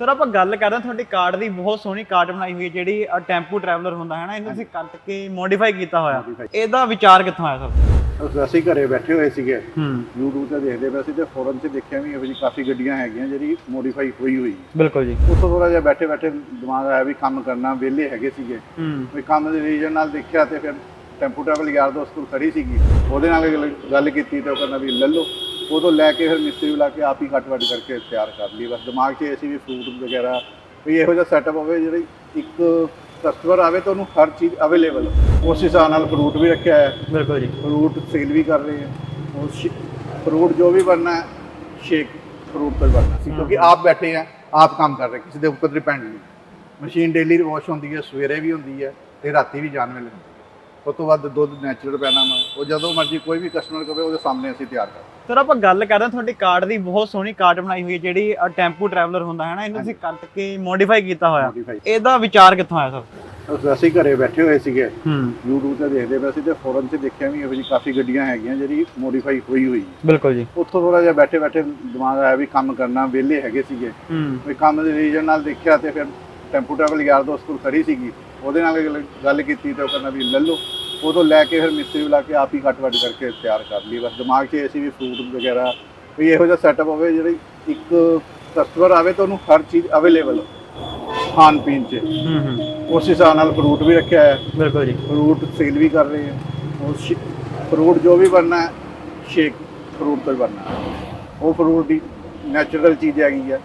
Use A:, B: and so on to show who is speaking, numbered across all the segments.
A: Sir ਆਪਾਂ ਗੱਲ ਕਰਦੇ ਹਾਂ ਤੁਹਾਡੀ ਕਾਰਡ ਦੀ ਬਹੁਤ ਸੋਹਣੀ ਕਾਰਡ ਬਣਾਈ ਹੋਈ ਹੈ ਜਿਹੜੀ ਟੈਂਪੂ ਟਰੈਵਲਰ ਹੁੰਦਾ ਹੈ ਨਾ ਇਹਨੂੰ ਤੁਸੀਂ ਕੱਟ ਕੇ ਮੋਡੀਫਾਈ ਕੀਤਾ ਹੋਇਆ। ਇਹਦਾ ਵਿਚਾਰ ਕਿੱਥੋਂ ਆਇਆ ਸਰ?
B: ਅਸੀਂ ਘਰੇ ਬੈਠੇ ਹੋਏ ਸੀਗੇ।
A: ਹੂੰ।
B: YouTube ਤੇ ਦੇਖਦੇ ਪਏ ਸੀ ਤੇ ਫੋਰਨ 'ਚ ਦੇਖਿਆ ਵੀ ਇਹੋ ਜਿਹੀ ਕਾਫੀ ਗੱਡੀਆਂ ਹੈਗੀਆਂ ਜਿਹੜੀ ਮੋਡੀਫਾਈ ਹੋਈ ਹੋਈ
A: ਬਿਲਕੁਲ ਜੀ।
B: ਉੱਥੋਂ ਥੋੜਾ ਜਿਹਾ ਬੈਠੇ ਬੈਠੇ ਦਿਮਾਗ ਆਇਆ ਵੀ ਕੰਮ ਕਰਨਾ ਵਿਹਲੇ ਹੈਗੇ ਸੀਗੇ। ਵੀ ਕੰਮ ਦੇ ਰੀਜਨ ਨਾਲ ਦੇਖਿਆ ਤੇ ਫਿਰ ਟੈਂਪੂ ਟਰੈਵਲ ਯਾਰ ਦੋਸਤ ਕੋਲ ਖੜੀ ਸੀਗੀ। ਉਹਦੇ ਨਾਲ ਗੱਲ- ਗੱਲ ਕੀਤੀ ਤੇ ਉਹ ਕਹਿੰਦਾ ਵੀ ਲੈ ਲਓ। ਉਦੋਂ ਲੈ ਕੇ ਫਿਰ ਮਿਸਤਰੀ ਬੁਲਾ ਕੇ ਆਪ ਹੀ ਕੱਟ ਵੱਟ ਕਰਕੇ ਤਿਆਰ ਕਰ ਲਈ। ਬਸ ਦਿਮਾਗ 'ਚ ਇਹ ਸੀ ਵੀ ਫਰੂਟ ਵਗੈਰਾ ਵੀ ਇਹੋ ਜਿਹਾ ਸੈਟਅਪ ਹੋਵੇ ਜਿਹੜੀ ਇੱਕ ਕਸਟਮਰ ਆਵੇ ਤਾਂ ਉਹਨੂੰ ਹਰ ਚੀਜ਼ ਅਵੇਲੇਬਲ ਉਸ ਹਿਸਾਬ ਨਾਲ ਫਰੂਟ ਵੀ ਰੱਖਿਆ ਹੈ।
A: ਬਿਲਕੁਲ ਜੀ।
B: ਫਰੂਟ ਸੇਲ ਵੀ ਕਰ ਰਹੇ ਹਾਂ। ਉਹ ਫਰੂਟ ਜੋ ਵੀ ਬਣਨਾ ਹੈ ਸ਼ੇਕ ਫਰੂਟ ਤੋਂ ਹੀ ਬਣਨਾ ਸੀ ਕਿਉਂਕਿ ਆਪ ਬੈਠੇ ਆ ਆਪ ਕੰਮ ਕਰ ਰਹੇ ਕਿਸੇ ਦੇ ਉੱਪਰ ਡਿਪੈਂਡ ਨਹੀਂ। ਮਸ਼ੀਨ ਡੇਲੀ ਵਾਸ਼ ਹੁੰਦੀ ਹੈ ਸਵੇਰੇ ਵੀ ਹੁੰਦੀ ਹੈ ਤੇ ਰਾਤੀ ਵੀ ਜਾਣ ਵੇਲੇ ਹੁੰਦੀ ਹੈ। ਉਸ ਤੋਂ ਬਾਅਦ ਦੁੱਧ ਨੈਚੁਰਲ ਪੈਣਾ ਵਾ। ਉਹ ਜਦੋਂ ਮਰਜ਼ੀ ਕੋਈ ਵੀ ਕਸਟਮਰ ਕਵੇ ਉਹਦੇ ਸਾਹਮਣੇ ਅਸੀਂ ਤਿਆਰ ਕਰ
A: ਸਰ ਆਪਾਂ ਗੱਲ ਕਰਦੇ ਹਾਂ ਤੁਹਾਡੀ ਕਾਰਡ ਦੀ ਬਹੁਤ ਸੋਹਣੀ ਕਾਰਡ ਬਣਾਈ ਹੋਈ ਹੈ ਜਿਹੜੀ ਟੈਂਪੂ ਟਰੈਵਲਰ ਹੁੰਦਾ ਹੈ ਨਾ ਇਹਨੂੰ ਤੁਸੀਂ ਕੱਟ ਕੇ ਮੋਡੀਫਾਈ ਕੀਤਾ ਹੋਇਆ। ਇਹਦਾ ਵਿਚਾਰ ਕਿੱਥੋਂ ਆਇਆ ਸਰ?
B: ਅਸੀਂ ਘਰੇ ਬੈਠੇ ਹੋਏ ਸੀਗੇ।
A: ਹੂੰ।
B: YouTube ਤੇ ਦੇਖਦੇ ਪਏ ਸੀ ਤੇ ਫੋਰਨ 'ਚ ਦੇਖਿਆ ਵੀ ਇਹੋ ਜਿਹੀ ਕਾਫੀ ਗੱਡੀਆਂ ਹੈਗੀਆਂ ਜਿਹੜੀ ਮੋਡੀਫਾਈ ਹੋਈ ਹੋਈ ਹੈ।
A: ਬਿਲਕੁਲ ਜੀ।
B: ਉੱਥੋਂ ਥੋੜਾ ਜਿਹਾ ਬੈਠੇ ਬੈਠੇ ਦਿਮਾਗ ਆਇਆ ਵੀ ਕੰਮ ਕਰਨਾ ਵਿਹਲੇ ਹੈਗੇ ਸੀਗੇ।
A: ਹੂੰ।
B: ਵੀ ਕੰਮ ਦੇ ਰੀਜਨ ਨਾਲ ਦੇਖਿਆ ਤੇ ਫਿਰ ਟੈਂਪੂ ਟਰੈਵਲ ਯਾਰ ਦੋਸਤ ਕੋਲ ਖੜੀ ਸੀਗੀ। ਉਹਦੇ ਨਾਲ ਗੱਲ- ਗੱਲ ਕੀਤੀ ਤੇ ਉਹ ਕਹਿੰਦਾ ਵੀ ਲੈ ਲਓ। ਉਦੋਂ ਲੈ ਕੇ ਫਿਰ ਮਿਸਤਰੀ ਬੁਲਾ ਕੇ ਆਪ ਹੀ ਕੱਟ ਵੱਟ ਕਰਕੇ ਤਿਆਰ ਕਰ ਲਈ। ਬਸ ਦਿਮਾਗ 'ਚ ਇਹ ਸੀ ਵੀ ਫਰੂਟ ਵਗੈਰਾ ਵੀ ਇਹੋ ਜਿਹਾ ਸੈਟਅਪ ਹੋਵੇ ਜਿਹੜੀ ਇੱਕ ਕਸਟਮਰ ਆਵੇ ਤਾਂ ਉਹਨੂੰ ਹਰ ਚੀਜ਼ ਅਵੇਲੇਬਲ ਖਾਣ ਪੀਣ 'ਚ।
A: ਹੂੰ ਹੂੰ।
B: ਉਸ ਹਿਸਾਬ ਨਾਲ ਫਰੂਟ ਵੀ ਰੱਖਿਆ ਹੈ
A: ਬਿਲਕੁਲ ਜੀ।
B: ਫਰੂਟ ਸੇਲ ਵੀ ਕਰ ਰਹੇ ਹਾਂ ਉਹ ਫਰੂਟ ਜੋ ਵੀ ਬਣਨਾ ਹੈ ਸ਼ੇਕ ਫਰੂਟ ਤੋਂ ਹੀ ਬਣਨਾ ਹੈ। ਉਹ ਫਰੂਟ ਦੀ ਨੈਚੁਰਲ ਚੀਜ਼ ਹੈਗੀ ਹੈ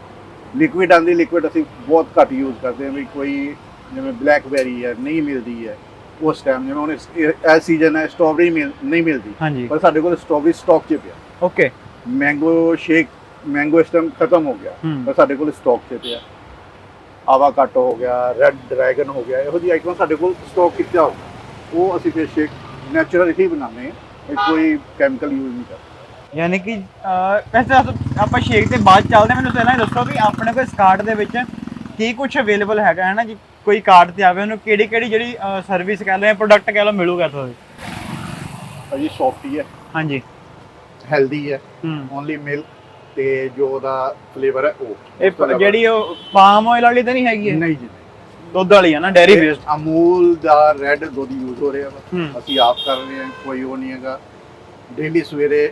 B: ਲਿਕੁਇਡ ਆਂਦੀ ਲਿਕੁਇਡ ਅਸੀਂ ਬਹੁਤ ਘੱਟ ਯੂਜ਼ ਕਰਦੇ ਹਾਂ ਵੀ ਕੋਈ ਜਿਵੇਂ ਬਲੈਕਬੈਰੀ ਹੈ ਨਹੀਂ ਮਿਲਦੀ ਹੈ ਉਸ ਟਾਈਮ ਜਿਵੇਂ ਹੁਣ ਇਸ ਇਹ ਸੀਜ਼ਨ ਹੈ ਸਟ੍ਰਾਬੇਰੀ ਮਿਲ ਨਹੀਂ ਮਿਲਦੀ।
A: ਹਾਂਜੀ।
B: ਪਰ ਸਾਡੇ ਕੋਲ ਸਟ੍ਰਾਬੇਰੀ ਸਟਾਕ 'ਚ ਪਿਆ।
A: ਓਕੇ
B: ਮੈਂਗੋ ਸ਼ੇਕ ਮੈਂਗੋ ਇਸ ਟਾਈਮ ਖਤਮ ਹੋ ਗਿਆ।
A: ਹੂੰ।
B: ਪਰ ਸਾਡੇ ਕੋਲ ਸਟਾਕ 'ਚ ਪਿਆ। ਆਵਾਕਾਟੋ ਹੋ ਗਿਆ ਰੈੱਡ ਡਰੈਗਨ ਹੋ ਗਿਆ ਇਹੋ ਜਿਹੀ ਆਈਟਮਾਂ ਸਾਡੇ ਕੋਲ ਸਟਾਕ ਕੀਤਾ ਹੋ ਉਹ ਅਸੀਂ ਫਿਰ ਸ਼ੇਕ ਨੈਚੁਰਲ ਹੀ ਬਣਾਉਂਦੇ ਹਾਂ। ਇਹ ਕੋਈ ਕੈਮੀਕਲ ਯੂਜ਼ ਨਹੀਂ ਕਰਦੇ।
A: ਯਾਨੀ ਕਿ ਅਹ, ਵੈਸੇ ਆਪ- ਆਪਾਂ ਸ਼ੇਕ ਤੇ ਬਾਅਦ 'ਚ ਚੱਲਦੇ ਹਾਂ। ਮੈਨੂੰ ਪਹਿਲਾਂ ਇਹ ਦੱਸੋ ਵੀ ਆਪਣੇ ਕੋਲ ਕਾਰਡ ਦੇ ਵਿੱਚ ਕੀ ਕੁਝ ਅਵੇਲੇਬਲ ਹੈਗਾ ਹੈ ਨਾ ਜੀ? ਕੋਈ ਕਾਰਡ ਤੇ ਆਵੇ ਉਹਨੂੰ ਕਿਹੜੀ ਕਿਹੜੀ ਜਿਹੜੀ ਸਰਵਿਸ ਕਹਿ ਲਓ ਜਾਂ ਪ੍ਰੋਡਕਟ ਕਹਿ ਲਓ ਮਿਲੂਗਾ ਤੁਹਾਨੂੰ
B: ਭਾਜੀ ਸੌਫਟੀ ਹੈ।
A: ਹਾਂਜੀ।
B: ਹੈਲਦੀ ਹੈ।
A: ਹੂੰ।
B: ਓਨਲੀ ਮਿਲਕ ਤੇ ਜੋ ਉਹਦਾ ਫਲੇਵਰ ਹੈ ਉਹ।
A: ਇਹ ਜਿਹੜੀ ਉਹ ਪਾਮ ਆਇਲ ਵਾਲੀ ਤਾਂ ਨਹੀਂ ਹੈਗੀ ਇਹ?
B: ਨਹੀਂ ਜੀ।
A: ਦੁੱਧ ਵਾਲੀ ਹੈ ਨਾ ਡੈਰੀ ਬੇਸਡ
B: ਅਮੂਲ ਦਾ ਰੈੱਡ ਦੁੱਧ ਯੂਜ਼ ਹੋ ਰਿਹਾ ਵਾ।
A: ਹੂੰ।
B: ਅਸੀਂ ਆਪ ਕਰ ਰਹੇ ਹਾਂ ਕੋਈ ਉਹ ਨਹੀਂ ਹੈਗਾ। ਡੇਲੀ ਸਵੇਰੇ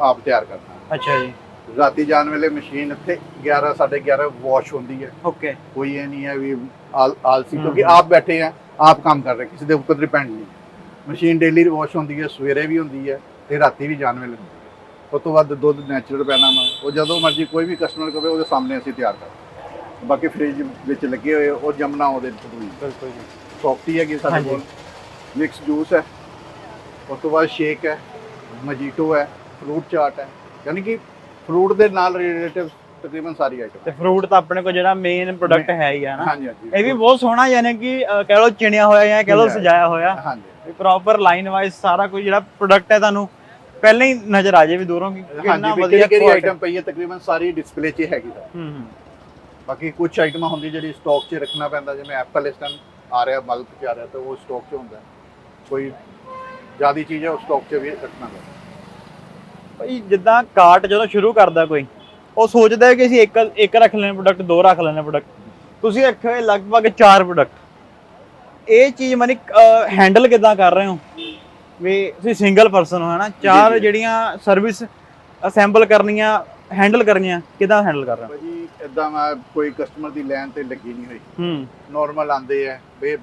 B: ਆਪ ਤਿਆਰ ਕਰਨਾ।
A: ਅੱਛਾ ਜੀ।
B: ਰਾਤੀ ਜਾਣ ਵੇਲੇ ਮਸ਼ੀਨ ਇੱਥੇ 11 11:30 ਵਾਸ਼ ਹੁੰਦੀ ਹੈ।
A: ਓਕੇ
B: ਕੋਈ ਇਹ ਨਹੀਂ ਹੈ ਵੀ ਆਲ- ਆਲਸੀ। ਕਿਉਂਕਿ ਆਪ ਬੈਠੇ ਆ ਆਪ ਕੰਮ ਕਰ ਰਹੇ ਕਿਸੇ ਦੇ ਉੱਪਰ ਡਿਪੈਂਡ ਨਹੀਂ। ਮਸ਼ੀਨ ਡੇਲੀ ਵਾਸ਼ ਹੁੰਦੀ ਹੈ ਸਵੇਰੇ ਵੀ ਹੁੰਦੀ ਹੈ ਤੇ ਰਾਤੀ ਵੀ ਜਾਣ ਵੇਲੇ ਹੁੰਦੀ ਹੈ। ਉਸ ਤੋਂ ਬਾਅਦ ਦੁੱਧ ਨੈਚੁਰਲ ਪੈਣਾ ਵਾ ਉਹ ਜਦੋਂ ਮਰਜ਼ੀ ਕੋਈ ਵੀ ਕਸਟਮਰ ਕਵੇ ਉਹਦੇ ਸਾਹਮਣੇ ਅਸੀਂ ਤਿਆਰ ਕਰ ਬਾਕੀ ਫ੍ਰਿਜ ਵਿੱਚ ਲੱਗੇ ਹੋਏ ਉਹ ਜਮਨਾ ਉਹਦੇ ਹੋਈ
A: ਬਿਲਕੁਲ ਜੀ।
B: ਸੌਫਟੀ ਹੈਗੀ ਸਾਡੇ
A: ਹਾਂਜੀ।
B: ਕੋਲ। ਮਿਕਸ ਜੂਸ ਹੈ। ਉਸ ਤੋਂ ਬਾਅਦ ਸ਼ੇਕ ਹੈ। ਮਜੀਟੋ ਹੈ। ਫਰੂਟ ਚਾਟ ਹੈ। ਯਾਨੀ ਕਿ ਫਰੂਟ ਦੇ ਨਾਲ ਰਿਲੇਟਿਵ ਤਕਰੀਬਨ ਸਾਰੀ ਆਈਟਮ
A: ਤੇ ਫਰੂਟ ਤਾਂ ਆਪਣੇ ਕੋਲ ਜਿਹੜਾ ਮੇਨ ਪ੍ਰੋਡਕਟ ਹੈ ਹੀ ਹੈ ਨਾ।
B: ਹਾਂਜੀ ਹਾਂਜੀ
A: ਇਹ ਵੀ ਬਹੁਤ ਸੋਹਣਾ ਯਾਨੀ ਕਿ ਕਹਿ ਲਓ ਚਿਣਿਆ ਹੋਇਆ ਜਾਂ ਕਹਿ ਲਓ ਸਜਾਇਆ ਹੋਇਆ।
B: ਹਾਂਜੀ।
A: ਪ੍ਰੋਪਰ ਲਾਈਨ ਵਾਈਜ਼ ਸਾਰਾ ਕੁਝ ਜਿਹੜਾ ਪ੍ਰੋਡਕਟ ਹੈ ਤੁਹਾਨੂੰ ਪਹਿਲਾਂ ਹੀ ਨਜ਼ਰ ਆ ਜਾਏ ਵੀ ਦੂਰੋਂ ਕਿ ਕਿੰਨਾ
B: ਹਾਂਜੀ
A: ਵਧੀਆ
B: ਕਿਹੜੀ ਆਈਟਮ ਪਈ ਹੈ ਤਕਰੀਬਨ ਸਾਰੀ ਡਿਸਪਲੇ 'ਚ ਹੈਗੀ ਦਾ
A: ਹੂੰ ਹੂੰ।
B: ਬਾਕੀ ਕੁਝ ਆਈਟਮਾਂ ਹੁੰਦੀ ਜਿਹੜੀ ਸਟਾਕ 'ਚ ਰੱਖਣਾ ਪੈਂਦਾ ਜਿਵੇਂ ਐਪਲ ਇਸ ਟਾਈਮ ਆ ਰਿਹਾ ਬਲਕ 'ਚ ਆ ਰਿਹਾ ਤਾਂ ਉਹ ਸਟਾਕ 'ਚ ਹੁੰਦਾ। ਹੈ। ਕੋਈ ਜਿਆਦੀ ਚੀਜ਼ ਹੈ ਉਹ ਸਟਾਕ 'ਚ ਵੀ ਰੱਖਣਾ ਪੈਂਦਾ।
A: ਭਾਈ ਜਿੱਦਾਂ ਕਾਰਟ ਜਦੋਂ ਸ਼ੁਰੂ ਕਰਦਾ ਕੋਈ ਉਹ ਸੋਚਦਾ ਹੈ ਕਿ ਅਸੀਂ ਇੱਕ ਇੱਕ ਰੱਖ ਲੈਣੇ ਪ੍ਰੋਡਕਟ ਦੋ ਰੱਖ ਲੈਣੇ ਪ੍ਰੋਡਕਟ ਤੁਸੀਂ ਰੱਖੇ ਹੋਏ ਲਗਭਗ ਚਾਰ ਪ੍ਰੋਡਕਟ ਇਹ ਚੀਜ਼ ਮਨੀ ਹੈਂਡਲ ਕਿਦਾਂ ਕਰ ਰਹੇ ਹੋ? ਵੀ ਤੁਸੀਂ ਸਿੰਗਲ ਪਰਸਨ ਹੋ ਹਨਾ? ਚਾਰ। ਜਿਹੜੀਆਂ ਸਰਵਿਸ ਅਸੈਂਬਲ ਕਰਨੀਆਂ ਹੈਂਡਲ ਕਰਨੀਆਂ ਕਿਦਾਂ ਹੈਂਡਲ ਕਰ ਰਹੇ ਹੋ?
B: ਭਾਜੀ ਇਦਾਂ ਮੈਂ ਕੋਈ ਕਸਟਮਰ ਦੀ ਲਾਈਨ ਤੇ ਲੱਗੀ ਨਹੀਂ ਹੋਈ।
A: ਹੂੰ।
B: ਨਾਰਮਲ ਆਂਦੇ ਆ ਵੀ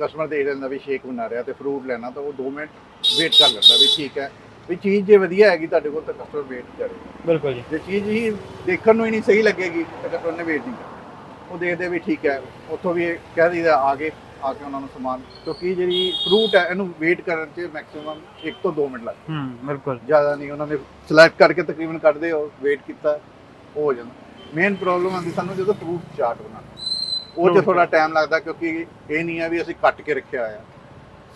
B: ਕਸਟਮਰ ਦੇਖ ਲੈਂਦਾ ਵੀ ਸ਼ੇਕ ਬਣਾ ਰਿਹਾ ਤੇ ਫਰੂਟ ਲੈਣਾ ਤਾਂ ਉਹ 2 ਮਿੰਟ ਵੇਟ ਕਰ ਲੈਂਦਾ ਵੀ ਠੀਕ ਹੈ। ਵੀ ਚੀਜ਼ ਜੇ ਵਧੀਆ ਹੈਗੀ ਤੁਹਾਡੇ ਕੋਲ ਤਾਂ ਕਸਟਮਰ ਵੇਟ ਕਰੇਗਾ
A: ਬਿਲਕੁਲ ਜੀ।
B: ਜੇ ਚੀਜ਼ ਹੀ ਦੇਖਣ ਨੂੰ ਹੀ ਨਹੀਂ ਸਹੀ ਲੱਗੇਗੀ ਤਾਂ ਕਸਟਮਰ ਨੇ ਵੇਟ ਨਹੀਂ ਕਰਨਾ। ਉਹ ਦੇਖਦੇ ਵੀ ਠੀਕ ਹੈ ਉੱਥੋਂ ਵੀ ਇਹ ਕਹਿ ਦਈਦਾ ਆ ਕੇ ਆ ਕੇ ਉਹਨਾਂ ਨੂੰ ਸਮਾਨ। ਕਿਉਂਕਿ ਜਿਹੜੀ ਫਰੂਟ ਹੈ ਇਹਨੂੰ ਵੇਟ ਕਰਨ 'ਚ ਮੈਕਸਿਮਮ 1 ਤੋਂ 2 ਮਿੰਟ ਲੱਗਦੇ
A: ਹੂੰ ਬਿਲਕੁਲ।
B: ਜ਼ਿਆਦਾ ਨਹੀਂ ਉਹਨਾਂ ਨੇ ਸਿਲੈਕਟ ਕਰਕੇ ਤਕਰੀਬਨ ਕੱਢਦੇ ਉਹ ਵੇਟ ਕੀਤਾ ਉਹ ਹੋ ਜਾਂਦਾ। ਮੇਨ ਪ੍ਰੋਬਲਮ ਆਉਂਦੀ ਸਾਨੂੰ ਜਦੋਂ ਫਰੂਟ ਚਾਟ ਬਣਾਉਣਾ ਉਹ 'ਚ ਥੋੜਾ ਟਾਈਮ ਲੱਗਦਾ ਕਿਉਂਕਿ ਇਹ ਨਹੀਂ ਹੈ ਵੀ ਅਸੀਂ ਕੱਟ ਕੇ ਰੱਖਿਆ ਹੋਇਆ।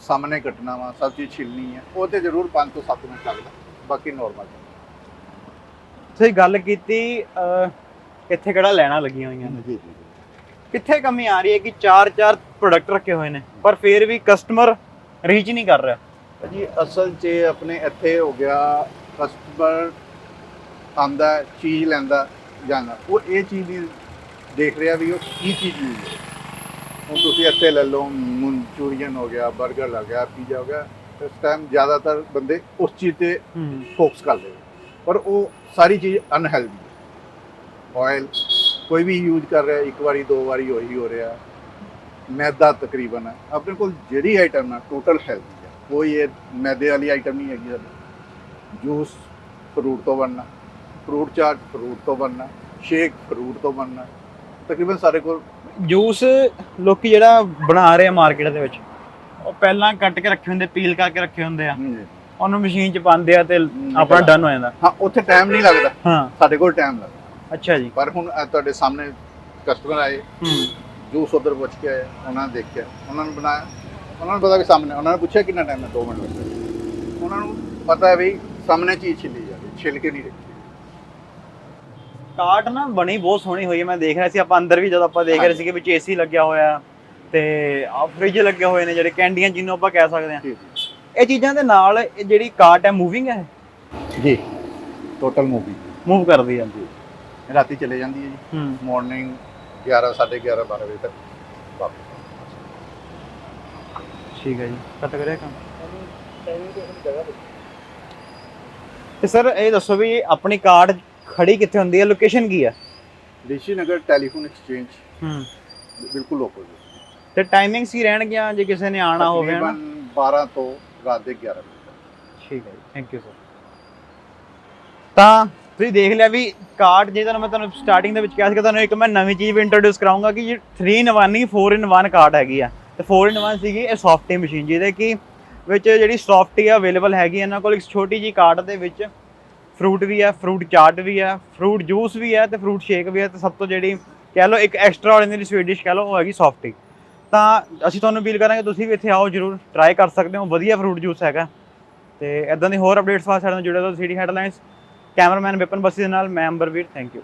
B: ਸਾਹਮਣੇ ਕੱਟਣਾ ਵਾ ਸਭ ਚੀਜ਼ ਛਿਲਣੀ ਹੈ ਉਹ ਤੇ ਜ਼ਰੂਰ 5 ਤੋਂ 7 ਮਿੰਟ ਲੱਗਦਾ ਬਾਕੀ ਨਾਰਮਲ
A: ਤੁਸੀਂ ਗੱਲ ਕੀਤੀ ਇੱਥੇ ਕਿਹੜਾ ਲੈਣਾ ਲੱਗੀਆਂ ਹੋਈਆਂ ਨੇ?
B: ਜੀ ਜੀ
A: ਕਿੱਥੇ ਕਮੀ ਆ ਰਹੀ ਹੈ ਕਿ ਚਾਰ ਚਾਰ ਪ੍ਰੋਡਕਟ ਰੱਖੇ ਹੋਏ ਨੇ ਪਰ ਫਿਰ ਵੀ ਕਸਟਮਰ ਰੀਚ ਨਹੀਂ ਕਰ ਰਿਹਾ?
B: ਜੀ ਅਸਲ 'ਚ ਆਪਣੇ ਇੱਥੇ ਹੋ ਗਿਆ ਕਸਟਮਰ ਆਂਦਾ ਚੀਜ਼ ਲੈਂਦਾ ਜਾਂਦਾ। ਉਹ ਇਹ ਚੀਜ਼ ਦੀ ਦੇਖ ਰਿਹਾ ਵੀ ਉਹ ਕੀ ਚੀਜ਼ ਹੈ ਹੁਣ ਤੁਸੀਂ ਇੱਥੇ ਲੈ ਲਓ ਮਨਚੂਰੀਅਨ ਹੋ ਗਿਆ 버ਗਰ ਲੱਗ ਗਿਆ ਪੀਜ਼ਾ ਹੋ ਗਿਆ ਇਸ ਟਾਈਮ ਜ਼ਿਆਦਾਤਰ ਬੰਦੇ ਉਸ ਚੀਜ਼ ਤੇ
A: ਹੂੰ।
B: ਫੋਕਸ ਕਰਦੇ ਨੇ ਪਰ ਉਹ ਸਾਰੀ ਚੀਜ਼ ਅਨਹੈਲਦੀ ਹੈ। ਆਇਲ ਕੋਈ ਵੀ ਯੂਜ਼ ਕਰ ਰਿਹਾ ਇੱਕ ਵਾਰੀ ਦੋ ਵਾਰੀ ਉਹੀ ਹੋ ਰਿਹਾ। ਮੈਦਾ ਤਕਰੀਬਨ ਹੈ। ਆਪਣੇ ਕੋਲ ਜਿਹੜੀ ਆਈਟਮ ਹੈ ਟੋਟਲ ਹੈਲਦੀ ਹੈ। ਕੋਈ ਇਹ ਮੈਦੇ ਵਾਲੀ ਆਈਟਮ ਨਹੀਂ ਹੈਗੀ ਸਾਡੇ ਜੂਸ ਫਰੂਟ ਤੋਂ ਬਣਨਾ ਫਰੂਟ ਚਾਟ ਫਰੂਟ ਤੋਂ ਬਣਨਾ ਸ਼ੇਕ ਫਰੂਟ ਤੋਂ ਬਣਨਾ। ਤਕਰੀਬਨ ਸਾਰੇ ਕੋਲ
A: ਜੂਸ ਲੋਕੀ ਜਿਹੜਾ ਬਣਾ ਰਹੇ ਆ ਮਾਰਕੀਟ ਦੇ ਵਿੱਚ ਉਹ ਪਹਿਲਾਂ ਕੱਟ ਕੇ ਰੱਖੇ ਹੁੰਦੇ ਪੀਲ ਕਰਕੇ ਰੱਖੇ ਹੁੰਦੇ ਆ। ਉਹਨੂੰ ਮਸ਼ੀਨ 'ਚ ਪਾਉਂਦੇ ਆ ਤੇ ਆਪਣਾ ਡਨ ਹੋ ਜਾਂਦਾ।
B: ਹਾਂ ਉੱਥੇ ਟਾਈਮ ਨਹੀਂ ਲੱਗਦਾ।
A: ਹਾਂ।
B: ਸਾਡੇ ਕੋਲ ਟਾਈਮ ਲੱਗਦਾ।
A: ਅੱਛਾ ਜੀ।
B: ਪਰ ਹੁਣ ਤੁਹਾਡੇ ਸਾਹਮਣੇ ਕਸਟਮਰ ਆਏ। ਜੂਸ ਉਧਰ ਪੁੱਛ ਕੇ ਆਏ ਉਹਨਾਂ ਨੇ ਦੇਖਿਆ। ਉਹਨਾਂ ਨੂੰ ਬਣਾਇਆ। ਉਹਨਾਂ ਨੂੰ ਪਤਾ ਕਿ ਸਾਹਮਣੇ ਉਹਨਾਂ ਨੇ ਪੁੱਛਿਆ ਕਿੰਨਾ ਟਾਈਮ ਹੈ 2 ਮਿੰਟ। ਲੱਗਦੇ ਉਹਨਾਂ ਨੂੰ ਪਤਾ ਹੈ ਵੀ ਸਾਹਮਣੇ ਚੀਜ਼ ਛਿੱਲੀ ਜਾ ਰਹੀ ਛਿੱਲ ਕੇ ਨਹੀਂ ਰੱਖੀ
A: ਕਾਟ ਨਾ ਬਣੀ ਬਹੁਤ ਸੋਹਣੀ ਹੋਈ ਹੈ ਮੈਂ ਦੇਖ ਰਿਹਾ ਸੀ ਆਪਾਂ ਅੰਦਰ ਵੀ ਜਦੋਂ ਆਪਾਂ ਦੇਖ ਰਹੇ
B: ਹਾਂਜੀ।
A: ਸੀ ਕਿ ਵਿੱਚ ਏਸੀ ਲੱਗਿਆ ਹੋਇਆ ਤੇ ਆ ਫ੍ਰਿਜ ਲੱਗੇ ਹੋਏ ਨੇ ਜਿਹੜੇ ਕੈਂਡੀਆਂ ਜਿਹਨੂੰ ਆਪਾਂ ਕਹਿ ਸਕਦੇ ਹਾਂ। ਇਹ ਚੀਜ਼ਾਂ ਦੇ ਨਾਲ ਇਹ ਜਿਹੜੀ ਕਾਟ ਹੈ ਮੂਵਿੰਗ ਹੈ?
B: ਜੀ ਟੋਟਲ ਮੂਵੀ
A: ਮੂਵ ਕਰਦੀ ਹੈ।
B: ਰਾਤੀ ਚਲੇ ਜਾਂਦੀ ਹੈ ਜੀ। ਮਾਰਨਿੰਗ 11 11:30 12 ਵਜੇ ਤੱਕ। ਵਾਪਸ
A: ਠੀਕ ਹੈ ਜੀ। ਕੱਟ ਕਰਿਆ ਕੰਮ? ਤੇ ਸਰ ਇਹ ਦੱਸੋ ਵੀ ਆਪਣੀ ਕਾਰਡ ਖੜੀ ਕਿੱਥੇ ਹੁੰਦੀ ਹੈ? ਲੋਕੇਸ਼ਨ ਕੀ ਹੈ?
B: ਰਿਸ਼ੀ ਨਗਰ ਟੈਲੀਫੋਨ ਐਕਸਚੇਂਜ
A: ਹੂੰ।
B: ਬਿਲਕੁਲ ਓਪੋਜ਼ਿਟ
A: ਤੇ ਟਾਈਮਿੰਗਸ ਕੀ ਰਹਿਣਗੀਆਂ? ਜੇ ਕਿਸੇ ਨੇ ਆਣਾ ਹੋਵੇ ਨਾ
B: 12 ਤੋਂ ਰਾਤ ਦੇ 11 ਵਜੇ ਤੱਕ।
A: ਠੀਕ ਹੈ ਜੀ। ਥੈਂਕ ਯੂ ਸਰ ਤਾਂ ਤੁਸੀਂ ਦੇਖ ਲਿਆ ਵੀ ਕਾਰਡ ਜੇ ਤੁਹਾਨੂੰ ਮੈਂ ਤੁਹਾਨੂੰ ਸਟਾਰਟਿੰਗ ਦੇ ਵਿੱਚ ਕਿਹਾ ਸੀ ਕਿ ਤੁਹਾਨੂੰ ਇੱਕ ਮੈਂ ਨਵੀਂ ਚੀਜ਼ ਵੀ ਇੰਟਰੋਡਿਊਸ ਕਰਾਉਂਗਾ ਕਿ ਇਹ 3 ਇਨ 1 ਨਹੀਂ 4 ਇਨ 1 ਕਾਰਡ ਹੈਗੀ ਆ। ਤੇ 4 ਇਨ 1 ਸੀਗੀ ਇਹ ਸੌਫਟੀ ਮਸ਼ੀਨ ਜਿਹਦੇ ਕਿ ਵਿੱਚ ਜਿਹੜੀ ਸੌਫਟੀ ਅਵੇਲੇਬਲ ਹੈਗੀ ਇਹਨਾਂ ਕੋਲ ਇੱਕ ਛੋਟੀ ਜੀ ਕਾਰਡ ਦੇ ਵਿੱਚ ਫਰੂਟ ਵੀ ਹੈ ਫਰੂਟ ਚਾਟ ਵੀ ਹੈ ਫਰੂਟ ਜੂਸ ਵੀ ਹੈ ਤੇ ਫਰੂਟ ਸ਼ੇਕ ਵੀ ਹੈ ਤੇ ਸਭ ਤੋਂ ਜਿਹੜੀ ਕਹਿ ਲਓ ਇੱਕ ਐਕਸਟਰਾ ਆਰਡੀਨਰੀ ਸਵੀਟ ਡਿਸ਼ ਕਹਿ ਲਓ ਉਹ ਹੈਗੀ ਸੌਫਟੀ ਤਾਂ ਅਸੀਂ ਤੁਹਾਨੂੰ ਅਪੀਲ ਕਰਾਂਗੇ ਤੁਸੀਂ ਵੀ ਇੱਥੇ ਆਓ ਜਰੂਰ ਟਰਾਈ ਕਰ ਸਕਦੇ ਹੋ, ਵਧੀਆ ਫਰੂਟ ਜੂਸ ਹੈਗਾ। ਤੇ ਇਦਾਂ ਦੀ ਹੋਰ ਅਪਡੇਟਸ ਵਾਸਤੇ ਸਾਡੇ ਨਾਲ ਜੁੜੇ ਰਹੋ city headlines cameraman Vipan Bassi ਦੇ ਨਾਲ, ਮੈਂ ਅੰਬਰਵੀਰ ਥੈਂਕ ਯੂ